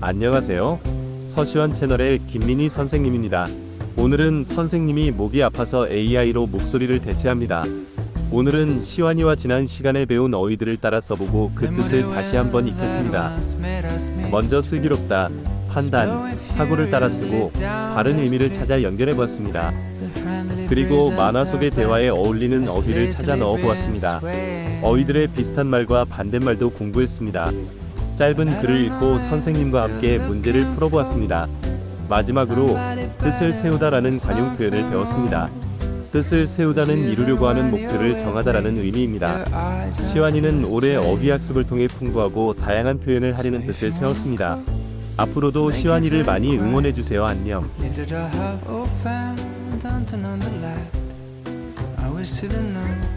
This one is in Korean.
안녕하세요. 서시원 채널의 김민희 선생님입니다. 오늘은 선생님이 목이 아파서 AI로 목소리를 대체합니다. 오늘은 시완이와 지난 시간에 배운 어휘들을 따라 써보고 그 뜻을 다시 한번 익혔습니다. 먼저 슬기롭다, 판단, 사고를 따라 쓰고 바른 의미를 찾아 연결해 보았습니다. 그리고 만화 속의 대화에 어울리는 어휘를 찾아 넣어 보았습니다. 어휘들의 비슷한 말과 반대말도 공부했습니다. 짧은 글을 읽고 선생님과 함께 문제를 풀어보았습니다. 마지막으로 뜻을 세우다라는 관용 표현을 배웠습니다. 뜻을 세우다는 이루려고 하는 목표를 정하다라는 의미입니다. 시완이는 올해 어휘 학습을 통해 풍부하고 다양한 표현을 하려는 뜻을 세웠습니다. 앞으로도 시완이를 많이 응원해 주세요. 안녕.